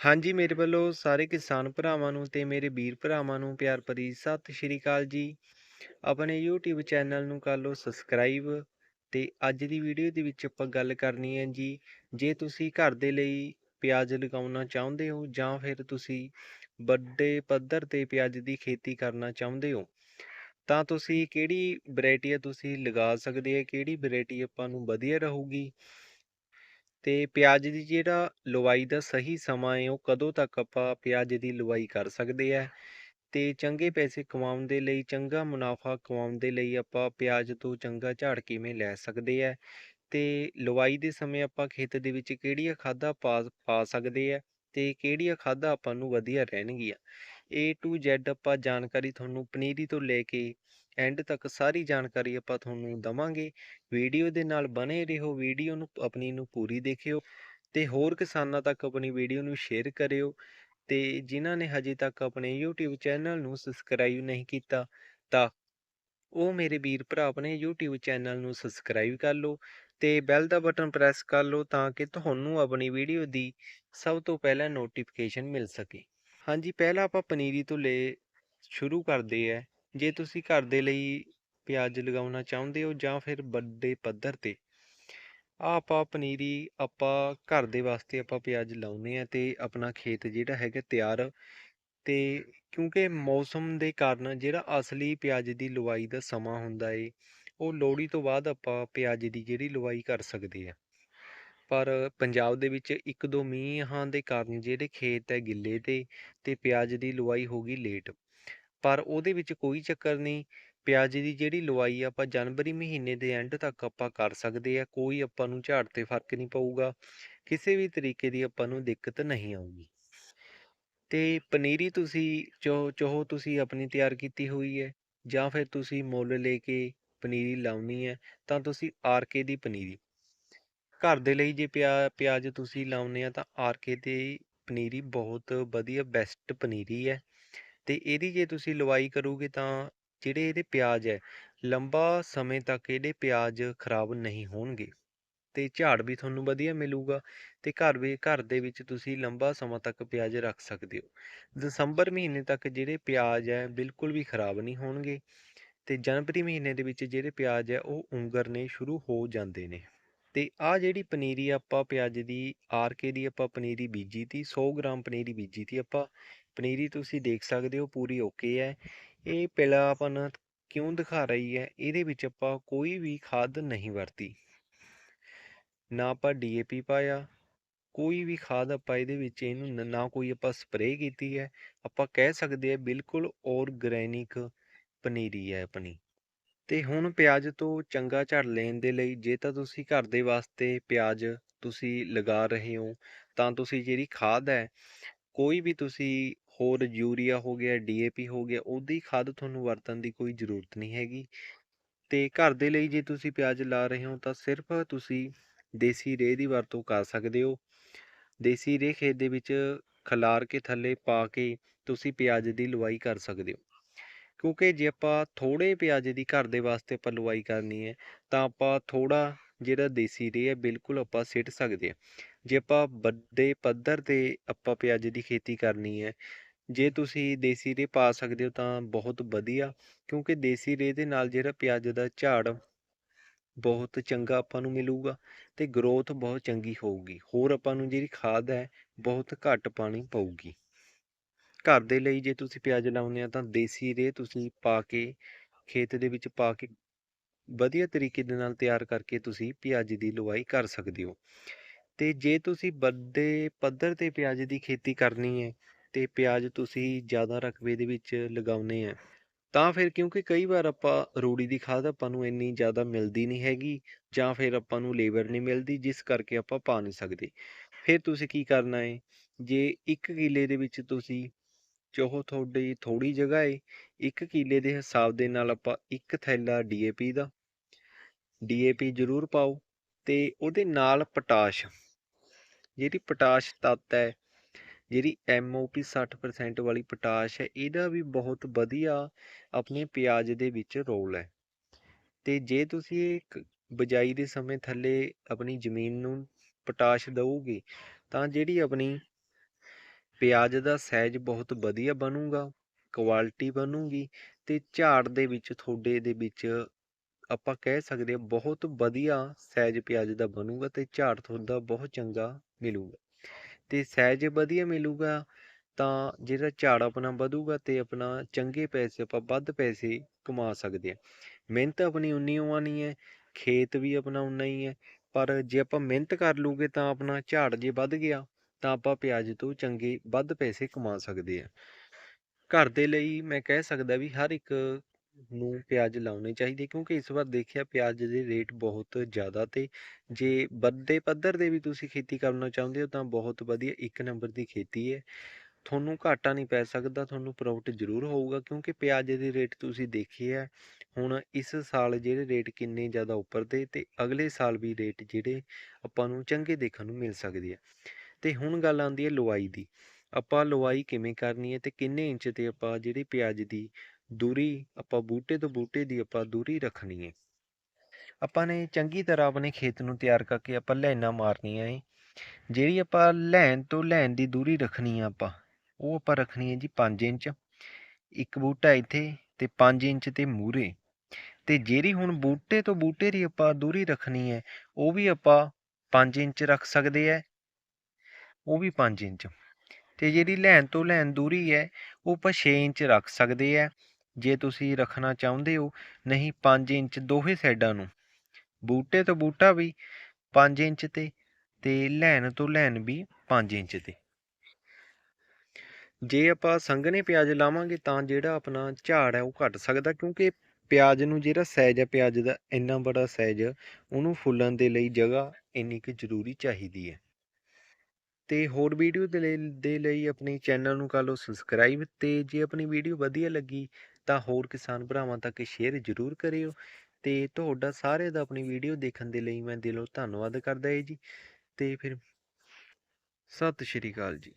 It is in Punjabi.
ਹਾਂਜੀ, ਮੇਰੇ ਵੱਲੋਂ ਸਾਰੇ ਕਿਸਾਨ ਭਰਾਵਾਂ ਨੂੰ ਤੇ ਮੇਰੇ ਵੀਰ ਭਰਾਵਾਂ ਨੂੰ ਪਿਆਰ ਭਰੀ ਸਤਿ ਸ਼੍ਰੀ ਅਕਾਲ ਜੀ। ਆਪਣੇ YouTube ਚੈਨਲ ਨੂੰ ਕਰ ਲਓ ਸਬਸਕ੍ਰਾਈਬ ਤੇ ਅੱਜ ਦੀ ਵੀਡੀਓ ਦੇ ਵਿੱਚ ਆਪਾਂ ਗੱਲ ਕਰਨੀ ਹੈ ਜੀ, ਜੇ ਤੁਸੀਂ ਘਰ ਦੇ ਲਈ ਪਿਆਜ਼ ਲਗਾਉਣਾ ਚਾਹੁੰਦੇ ਹੋ ਜਾਂ ਫਿਰ ਤੁਸੀਂ ਵੱਡੇ ਪੱਧਰ ਤੇ ਪਿਆਜ਼ ਦੀ ਖੇਤੀ ਕਰਨਾ ਚਾਹੁੰਦੇ ਹੋ, ਤਾਂ ਤੁਸੀਂ ਕਿਹੜੀ ਵੈਰਾਈਟੀ ਤੁਸੀਂ ਲਗਾ ਸਕਦੇ ਆ ਕਿਹੜੀ ਵੈਰਾਈਟੀ ਆਪਾਂ ਨੂੰ ਵਧੀਆ ਰਹੂਗੀ? ਤੇ ਪਿਆਜ਼ ਦੀ ਜਿਹੜਾ ਲਵਾਈ ਦਾ ਸਹੀ ਸਮਾਂ ਹੈ, ਉਹ ਕਦੋਂ ਤੱਕ ਆਪਾਂ ਪਿਆਜ਼ ਦੀ ਲਵਾਈ ਕਰ ਸਕਦੇ ਆ ਤੇ ਚੰਗੇ ਪੈਸੇ ਕਮਾਉਣ ਦੇ ਲਈ, ਚੰਗਾ ਮੁਨਾਫਾ ਕਮਾਉਣ ਦੇ ਲਈ ਆਪਾਂ ਪਿਆਜ਼ ਤੋਂ ਚੰਗਾ ਝਾੜ ਕਿਵੇਂ ਲੈ ਸਕਦੇ ਆ ਤੇ ਲਵਾਈ ਦੇ ਸਮੇਂ ਆਪਾਂ ਖੇਤ ਦੇ ਵਿੱਚ ਕਿਹੜੀਆਂ ਖਾਦਾਂ ਪਾ ਪਾ ਸਕਦੇ ਆ ਤੇ ਕਿਹੜੀਆਂ ਖਾਦਾਂ ਆਪਾਂ ਨੂੰ ਵਧੀਆ ਰਹਿਣਗੀਆਂ? A to Z ਆਪਾਂ ਜਾਣਕਾਰੀ ਤੁਹਾਨੂੰ ਪਨੀਰੀ ਤੋਂ ਲੈ ਕੇ ਐਂਡ ਤੱਕ ਸਾਰੀ ਜਾਣਕਾਰੀ ਆਪਾਂ ਤੁਹਾਨੂੰ ਦਵਾਂਗੇ। ਵੀਡੀਓ ਦੇ ਨਾਲ ਬਣੇ ਰਹੋ, ਵੀਡੀਓ ਨੂੰ ਆਪਣੀ ਨੂੰ ਪੂਰੀ ਦੇਖਿਓ ਤੇ ਹੋਰ ਕਿਸਾਨਾਂ ਤੱਕ ਆਪਣੀ ਵੀਡੀਓ ਨੂੰ ਸ਼ੇਅਰ ਕਰਿਓ ਤੇ ਜਿਨ੍ਹਾਂ ਨੇ ਹਜੇ ਤੱਕ ਆਪਣੇ YouTube ਚੈਨਲ ਨੂੰ ਸਬਸਕ੍ਰਾਈਬ ਨਹੀਂ ਕੀਤਾ ਤਾਂ ਉਹ ਮੇਰੇ ਵੀਰ ਭਰਾ ਆਪਣੇ YouTube ਚੈਨਲ ਨੂੰ ਸਬਸਕ੍ਰਾਈਬ ਕਰ ਲਓ ਤੇ ਬੈਲ ਦਾ ਬਟਨ ਪ੍ਰੈਸ ਕਰ ਲਓ ਤਾਂ ਕਿ ਤੁਹਾਨੂੰ ਆਪਣੀ ਵੀਡੀਓ ਦੀ ਸਭ ਤੋਂ ਪਹਿਲਾਂ ਨੋਟੀਫਿਕੇਸ਼ਨ ਮਿਲ ਸਕੇ। ਹਾਂਜੀ, ਪਹਿਲਾਂ ਆਪਾਂ ਪਨੀਰੀ ਤੋਂ ਲੈ ਸ਼ੁਰੂ ਕਰਦੇ ਆ ਜੇ ਤੁਸੀਂ ਘਰ ਦੇ ਲਈ ਪਿਆਜ਼ ਲਗਾਉਣਾ ਚਾਹੁੰਦੇ ਹੋ ਜਾਂ ਫਿਰ ਵੱਡੇ ਪੱਧਰ ਤੇ ਆ ਆਪਾਂ ਪਨੀਰੀ ਆਪਾਂ ਘਰ ਦੇ ਵਾਸਤੇ ਆਪਾਂ ਪਿਆਜ਼ ਲਾਉਨੇ ਆ ਤੇ ਆਪਣਾ ਖੇਤ ਜਿਹੜਾ ਹੈਗਾ ਤਿਆਰ, ਤੇ ਕਿਉਂਕਿ ਮੌਸਮ ਦੇ ਕਾਰਨ ਜਿਹੜਾ ਅਸਲੀ ਪਿਆਜ਼ ਦੀ ਲਵਾਈ ਦਾ ਸਮਾਂ ਹੁੰਦਾ ਏ, ਉਹ ਲੋਹੜੀ ਤੋਂ ਬਾਅਦ ਆਪਾਂ ਪਿਆਜ਼ ਦੀ ਜਿਹੜੀ ਲਵਾਈ ਕਰ ਸਕਦੇ ਆ ਪਰ ਪੰਜਾਬ ਦੇ ਵਿੱਚ ਇੱਕ ਦੋ ਮੀਂਹਾਂ ਦੇ ਕਾਰਨ ਜਿਹੜੇ ਖੇਤ ਹੈ ਗਿੱਲੇ ਤੇ ਤੇ ਪਿਆਜ਼ ਦੀ ਲਵਾਈ ਹੋ ਗਈ ਲੇਟ। ਪਰ ਉਹਦੇ ਵਿੱਚ ਕੋਈ ਚੱਕਰ ਨਹੀਂ। ਪਿਆਜ਼ ਦੀ ਜਿਹੜੀ ਲਵਾਈ ਆਪਾਂ ਜਨਵਰੀ ਮਹੀਨੇ ਦੇ ਐਂਡ ਤੱਕ ਆਪਾਂ ਕਰ ਸਕਦੇ ਆ, ਕੋਈ ਆਪਾਂ ਨੂੰ ਝਾੜ ਤੇ ਫ਼ਰਕ ਨਹੀਂ ਪਊਗਾ। ਕਿਸੇ ਵੀ ਤਰੀਕੇ ਦੀ ਆਪਾਂ ਨੂੰ ਦਿੱਕਤ ਨਹੀਂ ਆਊਗੀ। ਤੇ ਪਨੀਰੀ ਤੁਸੀਂ ਜੋ ਚਾਹੋ ਤੁਸੀਂ ਆਪਣੀ ਤਿਆਰ ਕੀਤੀ ਹੋਈ ਹੈ, ਜਾਂ ਫਿਰ ਤੁਸੀਂ ਮੁੱਲ ਲੈ ਕੇ ਪਨੀਰੀ ਲਾਉਣੀ ਹੈ, ਤਾਂ ਤੁਸੀਂ ਆਰਕੇ ਦੀ ਪਨੀਰੀ। ਘਰ ਦੇ ਲਈ ਜੇ ਪਿਆ, ਪਿਆਜ਼ ਤੁਸੀਂ ਲਾਉਨੇ ਆ, ਤਾਂ ਆਰਕੇ ਦੀ ਪਨੀਰੀ ਬਹੁਤ ਵਧੀਆ ਬੈਸਟ ਪਨੀਰੀ ਹੈ। ਅਤੇ ਇਹਦੀ ਜੇ ਤੁਸੀਂ ਲਵਾਈ ਕਰੋਗੇ ਤਾਂ ਜਿਹੜੇ ਇਹਦੇ ਪਿਆਜ਼ ਹੈ, ਲੰਬਾ ਸਮੇਂ ਤੱਕ ਇਹਦੇ ਪਿਆਜ਼ ਖਰਾਬ ਨਹੀਂ ਹੋਣਗੇ ਅਤੇ ਝਾੜ ਵੀ ਤੁਹਾਨੂੰ ਵਧੀਆ ਮਿਲੂਗਾ ਅਤੇ ਘਰ ਵੀ, ਘਰ ਦੇ ਵਿੱਚ ਤੁਸੀਂ ਲੰਬਾ ਸਮਾਂ ਤੱਕ ਪਿਆਜ਼ ਰੱਖ ਸਕਦੇ ਹੋ। ਦਸੰਬਰ ਮਹੀਨੇ ਤੱਕ ਜਿਹੜੇ ਪਿਆਜ਼ ਹੈ, ਬਿਲਕੁਲ ਵੀ ਖਰਾਬ ਨਹੀਂ ਹੋਣਗੇ ਅਤੇ ਜਨਵਰੀ ਮਹੀਨੇ ਦੇ ਵਿੱਚ ਜਿਹੜੇ ਪਿਆਜ਼ ਹੈ, ਉਹ ਉਂਗਰਨੇ ਸ਼ੁਰੂ ਹੋ ਜਾਂਦੇ ਨੇ। ਤੇ ਆ ਜਿਹੜੀ ਪਨੀਰੀ ਆਪਾਂ ਪਿਆਜ਼ ਦੀ, ਆਰ ਕੇ ਦੀ ਆਪਾਂ ਪਨੀਰੀ ਬੀਜੀ ਤੀ 100 ਗ੍ਰਾਮ ਪਨੀਰੀ ਬੀਜੀ ਤੀ ਆਪਾਂ ਪਨੀਰੀ ਤੁਸੀਂ ਦੇਖ ਸਕਦੇ ਹੋ, ਪੂਰੀ ਓਕੇ ਹੈ। ਇਹ ਪਿਲਾਪਨ ਕਿਉਂ ਦਿਖਾ ਰਹੀ ਹੈ? ਇਹਦੇ ਵਿੱਚ ਆਪਾਂ ਕੋਈ ਵੀ ਖਾਦ ਨਹੀਂ ਵਰਤੀ। ਨਾ ਆਪਾਂ ਡੀਏਪੀ ਪਾਇਆ, ਕੋਈ ਵੀ ਖਾਦ ਆਪਾਂ ਇਹਦੇ ਵਿੱਚ ਇਹਨੂੰ ਨਾ ਕੋਈ ਆਪਾਂ ਸਪਰੇਅ ਕੀਤੀ ਹੈ। ਆਪਾਂ ਕਹਿ ਸਕਦੇ ਹਾਂ ਬਿਲਕੁਲ ਆਰਗੈਨਿਕ ਪਨੀਰੀ ਹੈ ਆਪਣੀ। ਤੇ ਹੁਣ ਪਿਆਜ਼ ਤੋਂ ਚੰਗਾ ਝੜ ਲੈਣ ਦੇ ਲਈ, ਜੇ ਤਾਂ ਤੁਸੀਂ ਘਰ ਦੇ ਵਾਸਤੇ ਪਿਆਜ਼ ਤੁਸੀਂ ਲਗਾ ਰਹੇ ਹੋ, ਤਾਂ ਤੁਸੀਂ ਜਿਹੜੀ ਖਾਦ ਹੈ ਕੋਈ ਵੀ ਤੁਸੀਂ ਹੋਰ ਯੂਰੀਆ ਹੋ ਗਿਆ ਡੀਏਪੀ ਹੋ ਗਿਆ, ਉਹਦੀ ਖਾਦ ਤੁਹਾਨੂੰ ਵਰਤਣ ਦੀ ਕੋਈ ਜ਼ਰੂਰਤ ਨਹੀਂ ਹੈਗੀ। ਤੇ ਘਰ ਦੇ ਲਈ ਜੇ ਤੁਸੀਂ ਪਿਆਜ਼ ਲਾ ਰਹੇ ਹੋ ਤਾਂ ਸਿਰਫ ਤੁਸੀਂ ਦੇਸੀ ਰੇਹ ਦੀ ਵਰਤੋਂ ਕਰ ਸਕਦੇ ਹੋ। ਦੇਸੀ ਰੇਹ ਖੇਤ ਦੇ ਵਿੱਚ ਖਲਾਰ ਕੇ, ਥੱਲੇ ਪਾ ਕੇ ਤੁਸੀਂ ਪਿਆਜ਼ ਦੀ ਲਵਾਈ ਕਰ ਸਕਦੇ ਹੋ। ਕਿਉਂਕਿ ਜੇ ਆਪਾਂ ਥੋੜੇ ਪਿਆਜ਼ ਦੀ ਘਰ ਦੇ ਵਾਸਤੇ ਆਪਾਂ ਲਵਾਈ ਕਰਨੀ ਹੈ, ਤਾਂ ਆਪਾਂ ਥੋੜਾ ਜਿਹੜਾ ਦੇਸੀ ਰੇਹ ਹੈ, ਬਿਲਕੁਲ ਆਪਾਂ ਸਿੱਟ ਸਕਦੇ ਹਾਂ। ਜੇ ਆਪਾਂ ਵੱਡੇ ਪੱਧਰ ਤੇ ਆਪਾਂ ਪਿਆਜ਼ ਦੀ ਖੇਤੀ ਕਰਨੀ ਹੈ, ਜੇ ਤੁਸੀਂ ਦੇਸੀ ਰੇਹ ਪਾ ਸਕਦੇ ਹੋ ਤਾਂ ਬਹੁਤ ਵਧੀਆ, ਕਿਉਂਕਿ ਦੇਸੀ ਰੇਹ ਦੇ ਨਾਲ ਜਿਹੜਾ ਪਿਆਜ਼ ਦਾ ਝਾੜ ਬਹੁਤ ਚੰਗਾ ਆਪਾਂ ਨੂੰ ਮਿਲੂਗਾ ਤੇ ਗਰੋਥ ਬਹੁਤ ਚੰਗੀ ਹੋਊਗੀ, ਹੋਰ ਆਪਾਂ ਨੂੰ ਜਿਹੜੀ ਖਾਦ ਹੈ ਬਹੁਤ ਘੱਟ ਪਾਣੀ ਪਊਗੀ। ਘਰ ਦੇ ਲਈ ਜੇ ਤੁਸੀਂ ਪਿਆਜ਼ ਲਾਉਂਦੇ ਆ ਤਾਂ ਦੇਸੀ ਰੇਹ ਤੁਸੀਂ ਪਾ ਕੇ, ਖੇਤ ਦੇ ਵਿੱਚ ਪਾ ਕੇ ਵਧੀਆ ਤਰੀਕੇ ਦੇ ਨਾਲ ਤਿਆਰ ਕਰਕੇ ਤੁਸੀਂ ਪਿਆਜ਼ ਦੀ ਲਵਾਈ ਕਰ ਸਕਦੇ ਹੋ। ਤੇ ਜੇ ਤੁਸੀਂ ਵੱਡੇ ਪੱਧਰ ਤੇ ਪਿਆਜ਼ ਦੀ ਖੇਤੀ ਕਰਨੀ ਹੈ ਤੇ ਪਿਆਜ਼ ਤੁਸੀਂ ਜ਼ਿਆਦਾ ਰਕਬੇ ਦੇ ਵਿੱਚ ਲਗਾਉਨੇ ਆ ਤਾਂ ਫਿਰ ਕਿਉਂਕਿ ਕਈ ਵਾਰ ਆਪਾਂ ਰੂੜੀ ਦੀ ਖਾਦ ਆਪਾਂ ਨੂੰ ਇੰਨੀ ਜ਼ਿਆਦਾ ਮਿਲਦੀ ਨਹੀਂ ਹੈਗੀ ਜਾਂ ਫਿਰ ਆਪਾਂ ਨੂੰ ਲੇਬਰ ਨਹੀਂ ਮਿਲਦੀ ਜਿਸ ਕਰਕੇ ਆਪਾਂ ਪਾ ਨਹੀਂ ਸਕਦੇ। ਫਿਰ ਤੁਸੀਂ ਕੀ ਕਰਨਾ ਹੈ, ਜੇ 1 ਕਿੱਲੇ ਦੇ ਵਿੱਚ ਤੁਸੀਂ ਚਾਹੋ ਤੁਹਾਡੀ ਥੋੜੀ ਜਗ੍ਹਾ ਏ 1 ਕਿੱਲੇ ਦੇ ਹਿਸਾਬ ਦੇ ਨਾਲ ਆਪਾਂ ਇੱਕ ਥੈਲਾ ਡੀਏਪੀ ਦਾ ਡੀਏਪੀ ਜ਼ਰੂਰ ਪਾਓ ਤੇ ਉਹਦੇ ਨਾਲ ਪੋਟਾਸ਼ ਜਿਹੜੀ ਪੋਟਾਸ਼ ਤੱਤ ਹੈ, ਜਿਹੜੀ ਐਮਓਪੀ 60% ਵਾਲੀ ਪੋਟਾਸ਼ ਹੈ, ਇਹਦਾ ਵੀ ਬਹੁਤ ਵਧੀਆ ਆਪਣੇ ਪਿਆਜ਼ ਦੇ ਵਿੱਚ ਰੋਲ ਹੈ। ਤੇ ਜੇ ਤੁਸੀਂ ਇੱਕ ਬਜਾਈ ਦੇ ਸਮੇਂ ਥੱਲੇ ਆਪਣੀ ਜ਼ਮੀਨ ਨੂੰ ਪੋਟਾਸ਼ ਦਓਗੇ ਤਾਂ ਜਿਹੜੀ ਆਪਣੀ ਪਿਆਜ਼ ਦਾ ਸਾਈਜ਼ ਬਹੁਤ ਵਧੀਆ ਬਣੂਗਾ ਕੁਆਲਿਟੀ ਬਣੂਗੀ ਤੇ ਝਾੜ ਦੇ ਵਿੱਚ ਤੁਹਾਡੇ ਦੇ ਵਿੱਚ ਆਪਾਂ ਕਹਿ ਸਕਦੇ ਹਾਂ ਬਹੁਤ ਵਧੀਆ ਸਾਈਜ਼ ਪਿਆਜ਼ ਦਾ ਬਣੂਗਾ ਤੇ ਝਾੜ ਤੁਹਾਡਾ ਬਹੁਤ ਚੰਗਾ ਮਿਲੂਗਾ। ਤੇ ਸਾਈਜ਼ ਵਧੀਆ ਮਿਲੂਗਾ ਤਾਂ ਜਿਹੜਾ ਝਾੜ ਆਪਣਾ ਵਧੂਗਾ ਤੇ ਆਪਣਾ ਚੰਗੇ ਪੈਸੇ, ਆਪਾਂ ਵੱਧ ਪੈਸੇ ਕਮਾ ਸਕਦੇ ਹਾਂ। ਮਿਹਨਤ ਆਪਣੀ ਉਨੀ ਓ ਨਹੀਂ ਹੈ, ਖੇਤ ਵੀ ਆਪਣਾ ਉਨਾ ਹੀ ਹੈ, ਪਰ ਜੇ ਆਪਾਂ ਮਿਹਨਤ ਕਰ ਲੂਗੇ ਤਾਂ ਆਪਣਾ ਝਾੜ ਜੇ ਵੱਧ ਗਿਆ ਤਾਂ ਆਪਾਂ ਪਿਆਜ਼ ਤੋਂ ਚੰਗੇ ਵੱਧ ਪੈਸੇ ਕਮਾ ਸਕਦੇ ਹਾਂ। ਘਰ ਦੇ ਲਈ ਮੈਂ ਕਹਿ ਸਕਦਾ ਵੀ ਹਰ ਇੱਕ ਨੂੰ ਪਿਆਜ਼ ਲਾਉਣੇ ਚਾਹੀਦੇ ਕਿਉਂਕਿ ਇਸ ਵਾਰ ਦੇਖਿਆ ਪਿਆਜ਼ ਦੇ ਰੇਟ ਬਹੁਤ ਜ਼ਿਆਦਾ ਤੇ ਜੇ ਵੱਡੇ ਪੱਧਰ ਦੇ ਵੀ ਤੁਸੀਂ ਖੇਤੀ ਕਰਨਾ ਚਾਹੁੰਦੇ ਹੋ ਤਾਂ ਬਹੁਤ ਵਧੀਆ ਇੱਕ ਨੰਬਰ ਦੀ ਖੇਤੀ ਹੈ। ਤੁਹਾਨੂੰ ਘਾਟਾ ਨਹੀਂ ਪੈ ਸਕਦਾ, ਤੁਹਾਨੂੰ ਪ੍ਰੋਫਿਟ ਜ਼ਰੂਰ ਹੋਊਗਾ ਕਿਉਂਕਿ ਪਿਆਜ਼ ਦੇ ਰੇਟ ਤੁਸੀਂ ਦੇਖੇ ਆ ਹੁਣ ਇਸ ਸਾਲ ਜਿਹੜੇ ਰੇਟ ਕਿੰਨੇ ਜ਼ਿਆਦਾ ਉੱਪਰ ਤੇ ਤੇ ਅਗਲੇ ਸਾਲ ਵੀ ਰੇਟ ਜਿਹੜੇ ਆਪਾਂ ਨੂੰ ਚੰਗੇ ਦੇਖਣ ਨੂੰ ਮਿਲ ਸਕਦੇ ਆ। ਤੇ ਹੁਣ ਗੱਲ ਆਉਂਦੀ ਹੈ ਲਵਾਈ ਦੀ। ਆਪਾਂ ਲਵਾਈ ਕਿਵੇਂ ਕਰਨੀ ਹੈ ਤੇ ਕਿੰਨੇ ਇੰਚ ਤੇ ਆਪਾਂ ਜਿਹੜੀ ਪਿਆਜ਼ ਦੀ ਦੂਰੀ ਆਪਾਂ ਬੂਟੇ ਤੋਂ ਬੂਟੇ ਦੀ ਆਪਾਂ ਦੂਰੀ ਰੱਖਣੀ ਹੈ ਆਪਾਂ ਨੇ ਚੰਗੀ ਤਰ੍ਹਾਂ ਆਪਣੇ ਖੇਤ ਨੂੰ ਤਿਆਰ ਕਰਕੇ ਆਪਾਂ ਲੈਣਾ ਮਾਰਨੀਆਂ ਹੈ ਜਿਹੜੀ ਆਪਾਂ ਲੈਣ ਤੋਂ ਲੈਣ ਦੀ ਦੂਰੀ ਰੱਖਣੀ ਆ ਆਪਾਂ, ਉਹ ਆਪਾਂ ਰੱਖਣੀ ਹੈ ਜੀ 5 ਇੰਚ। ਇੱਕ ਬੂਟਾ ਇੱਥੇ ਤੇ 5 ਇੰਚ ਤੇ ਮੂਰੇ ਤੇ ਜਿਹੜੀ ਹੁਣ ਬੂਟੇ ਤੋਂ ਬੂਟੇ ਦੀ ਆਪਾਂ ਦੂਰੀ ਰੱਖਣੀ ਹੈ ਉਹ ਵੀ ਆਪਾਂ 5 ਇੰਚ ਰੱਖ ਸਕਦੇ ਹੈ ਉਹ ਵੀ 5 ਇੰਚ। ਤੇ ਜਿਹੜੀ ਲੈਣ ਤੋਂ ਲੈਣ ਦੂਰੀ ਹੈ ਉਹ ਆਪਾਂ 6 ਇੰਚ ਰੱਖ ਸਕਦੇ ਹੈ ਜੇ ਤੁਸੀਂ ਰੱਖਣਾ ਚਾਹੁੰਦੇ ਹੋ, ਨਹੀਂ 5 ਇੰਚ ਦੋਹੇ ਸਾਈਡਾਂ ਨੂੰ। ਬੂਟੇ ਤੋਂ ਬੂਟਾ ਵੀ 5 ਇੰਚ ਤੇ ਤੇ ਲੈਣ ਤੋਂ ਲੈਣ ਵੀ 5 ਇੰਚ ਤੇ। ਜੇ ਆਪਾਂ ਸੰਘਣੇ ਪਿਆਜ਼ ਲਾਵਾਂਗੇ ਤਾਂ ਜਿਹੜਾ ਆਪਣਾ ਝਾੜ ਹੈ ਉਹ ਘਟ ਸਕਦਾ, ਕਿਉਂਕਿ ਪਿਆਜ਼ ਨੂੰ ਜਿਹੜਾ ਸਾਈਜ਼ ਹੈ, ਪਿਆਜ਼ ਦਾ ਇੰਨਾ ਬੜਾ ਸਾਈਜ਼ ਉਹਨੂੰ ਫੁੱਲਣ ਦੇ ਲਈ ਜਗ੍ਹਾ ਇੰਨੀ ਕੁ ਜ਼ਰੂਰੀ ਚਾਹੀਦੀ ਹੈ। ਤੇ ਹੋਰ ਵੀਡੀਓ ਦੇ ਲਈ ਦੇ ਲਈ ਆਪਣੇ ਚੈਨਲ ਨੂੰ ਕਰ ਲਓ ਸਬਸਕ੍ਰਾਈਬ ਤੇ ਜੇ ਆਪਣੀ ਵੀਡੀਓ ਵਧੀਆ ਲੱਗੀ ਤਾਂ ਹੋਰ ਕਿਸਾਨ ਭਰਾਵਾਂ ਤੱਕ ਸ਼ੇਅਰ ਜ਼ਰੂਰ ਕਰਿਓ ਤੇ ਤੁਹਾਡਾ ਸਾਰੇ ਦਾ ਆਪਣੀ ਵੀਡੀਓ ਦੇਖਣ ਦੇ ਲਈ ਮੈਂ ਦਿਲੋਂ ਧੰਨਵਾਦ ਕਰਦਾ ਹਾਂ ਜੀ ਤੇ ਫਿਰ ਸਤਿ ਸ਼੍ਰੀ ਅਕਾਲ ਜੀ।